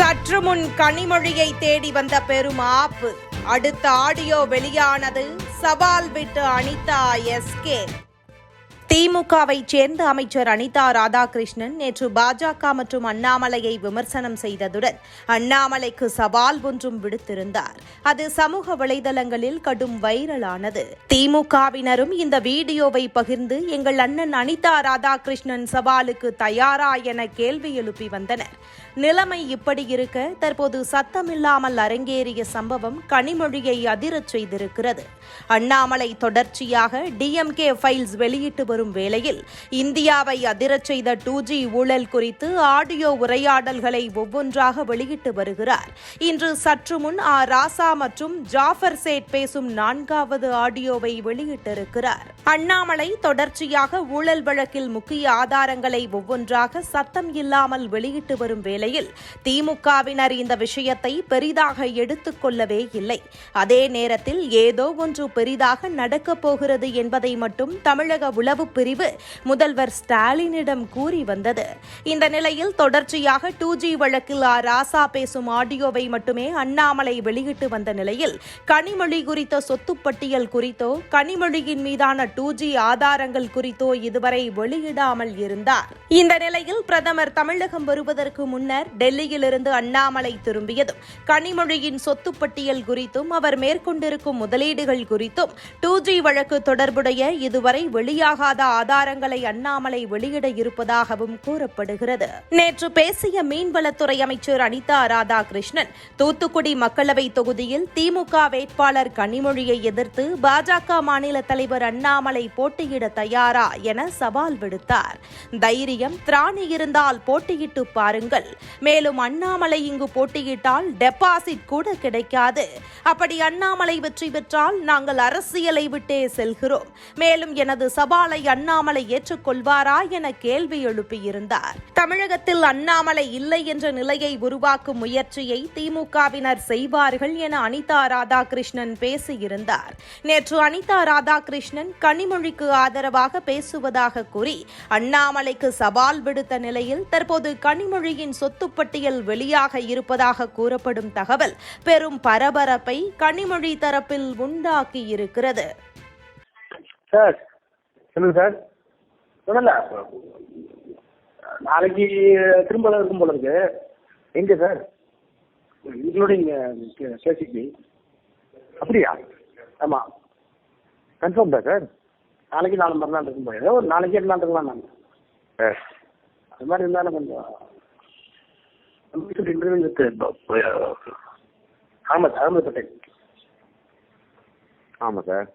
சற்று முன் கனிமொழியை தேடி வந்த பெரும் ஆப்பு. அடுத்த ஆடியோ வெளியானது சவால் விட்டு அனிதா எஸ்கே திமுகவை சேர்ந்த அமைச்சர் அனிதா ராதாகிருஷ்ணன் நேற்று பாஜக மற்றும் அண்ணாமலையை விமர்சனம் செய்ததுடன் அண்ணாமலைக்கு சவால் ஒன்றும் விடுத்திருந்தார். அது சமூக வலைதளங்களில் கடும் வைரலானது. திமுகவினரும் இந்த வீடியோவை பகிர்ந்து எங்கள் அண்ணன் அனிதா ராதாகிருஷ்ணன் சவாலுக்கு தயாரா என கேள்வி எழுப்பி வந்தனர். நிலைமை இப்படி இருக்க தற்போது சத்தமில்லாமல் அரங்கேறிய சம்பவம் கனிமொழியை அதிரச் செய்திருக்கிறது. அண்ணாமலை தொடர்ச்சியாக டிஎம்கே ஃபைல்ஸ் வெளியிட்டு வரும் வேளையில் இந்தியாவை அதிரச் செய்த டூ ஜி ஊழல் குறித்து ஆடியோ உரையாடல்களை ஒவ்வொன்றாக வெளியிட்டு வருகிறார். இன்று சற்று முன் ஆ ராசா மற்றும் ஜாஃபர் சேட் பேசும் நான்காவது ஆடியோவை வெளியிட்டிருக்கிறார். அண்ணாமலை தொடர்ச்சியாக ஊழல் வழக்கில் முக்கிய ஆதாரங்களை ஒவ்வொன்றாக சத்தம் இல்லாமல் வெளியிட்டு வரும் வேளையில் திமுகவினர் இந்த விஷயத்தை பெரிதாக எடுத்துக் கொள்ளவே இல்லை. அதே நேரத்தில் ஏதோ ஒன்று பெரிதாக நடக்கப் போகிறது என்பதை மட்டும் தமிழக உளவு பிரிவு முதல்வர் ஸ்டாலினிடம் கூறி வந்தது. இந்த நிலையில் தொடர்ச்சியாக டூ ஜி வழக்கில் ஆ ராசா பேசும் ஆடியோவை மட்டுமே அண்ணாமலை வெளியிட்டு வந்த நிலையில் கனிமொழி குறித்த சொத்து பட்டியல் குறித்தோ கனிமொழியின் மீதான டூ ஜி ஆதாரங்கள் குறித்தோ இதுவரை வெளியிடாமல் இருந்தார். இந்த நிலையில் பிரதமர் தமிழகம் வருவதற்கு முன்னர் டெல்லியிலிருந்து அண்ணாமலை திரும்பியதும் கனிமொழியின் சொத்து பட்டியல் குறித்தும் அவர் மேற்கொண்டிருக்கும் முதலீடுகள் குறித்தும் டூ ஜி வழக்கு தொடர்புடைய இதுவரை வெளியாகாத ஆதாரங்களை அண்ணாமலை வெளியிட இருப்பதாகவும் கூறப்படுகிறது. நேற்று பேசிய மீன்வளத்துறை அமைச்சர் அனிதா ராதாகிருஷ்ணன் தூத்துக்குடி மக்களவை தொகுதியில் திமுக வேட்பாளர் கனிமொழியை எதிர்த்து பாஜக மாநில தலைவர் அண்ணாமலை போட்டியிட தயாரா என சவால் விடுத்தார். தைரியம் திராணி இருந்தால் போட்டியிட்டு பாருங்கள். மேலும் அண்ணாமலை இங்கு போட்டியிட்டால் டெபாசிட் கூட கிடைக்காது. அப்படி அண்ணாமலை வெற்றி பெற்றால் நாங்கள் அரசியலை விட்டே செல்கிறோம். மேலும் எனது சவாலை அண்ணாமலை ஏற்றுக்கொள்வாரா என கேள்வி எழுப்பியிருந்தார். தமிழகத்தில் அண்ணாமலை இல்லை என்ற நிலையை உருவாக்கும் முயற்சியை திமுகவினர் செய்வார்கள் என அனிதா ராதாகிருஷ்ணன் பேசியிருந்தார். நேற்று அனிதா ராதாகிருஷ்ணன் கனிமொழிக்கு ஆதரவாக பேசுவதாக கூறி அண்ணாமலைக்கு சவால் விடுத்த நிலையில் தற்போது கனிமொழியின் சொத்து பட்டியல் வெளியாக இருப்பதாக கூறப்படும் தகவல் பெரும் பரபரப்பை கனிமொழி தரப்பில் உண்டாக்கியிருக்கிறது சார் சொல்லுங்க சார். சொல்லல. நாளைக்கு திரும்ப இருக்கும் போல இருக்கு. எங்க சார்? இன்க்ளூடிங் கேசிபி அப்படியா? ஆமாம் கன்ஃபார்ம் தான் சார்? நாளைக்கு நாலு மறுநாள் இருக்கும் போல. ஏதோ ஒரு நாளைக்கு இருந்தாலும் இருக்கலாம் நான் சார் அது மாதிரி இருந்தாலும் கொஞ்சம் இன்டர்வியூ வித் அகமது அகமது பட்டேல் ஆமாம் சார்.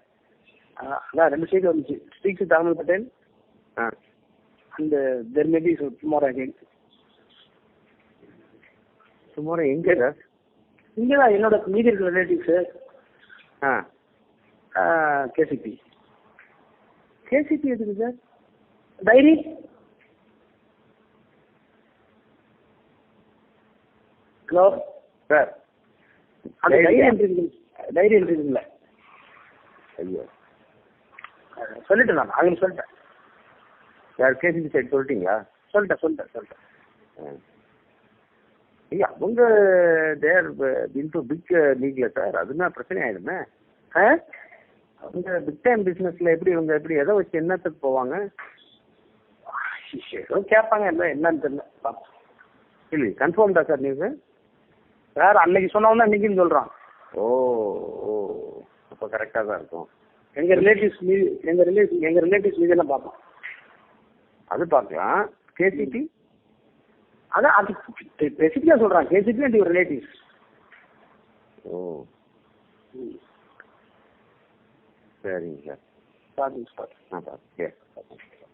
அதான் ரெண்டு சைடு வந்துச்சு. Speak with Ahmed Patel and there maybe tomorrow again tomorrow எங்கே சார்? இங்கே தான் என்னோட மீதி இருக்கிற ரிலேட்டிவ்ஸு ஆ. கேசிபி கேசிபி எதுக்கு சார் டைரி ஹலோ சார் அந்த டைரி? என்ட்ரி டைரி என்ட்ரி இருக்குல்ல ஐயோ. சொல்லிட்டேன் நான். அவங்க சொல்லிட்டேன். சார் கேசிபி சைடு சொல்லிட்டீங்களா? சொல்லிட்டேன் சொல்லிட்டேன் சொல்லிட்டேன். ஐயா அவங்க தேர் இன்டு பிக் லீக்ல சார் அதுனா பிரச்சனை ஆயிடுமே. ஆ? அவங்க பிக் டைம் பிஸ்னஸ்ல எப்படி இவங்க எப்படி எதை வச்சு என்னத்துக்கு போவாங்க? ஏதோ கேட்பாங்க என்ன என்னன்னு தெரியல. இல்லை கன்ஃபார்ம் தான் சார் நீங்கள் வேற அன்னைக்கு சொன்னவங்க இன்னைக்குன்னு சொல்றான். ஓ ஓ. அப்போ கரெக்டாக தான் இருக்கும். எங்க ரிலேட்டிவ்ஸ் மீது எங்க ரிலேட்டிவ் எங்க ரிலேட்டிவ்ஸ் மீது எல்லாம் பார்ப்போம். அது பார்க்கலாம். கேசிபி அதான் அது ஸ்பெசிஃபிக்காக சொல்றான். கேசிபி அண்ட் யுவர் ரிலேட்டிவ்ஸ் ஓ. சரிங்க சார் பார்த்து நான் பார்த்து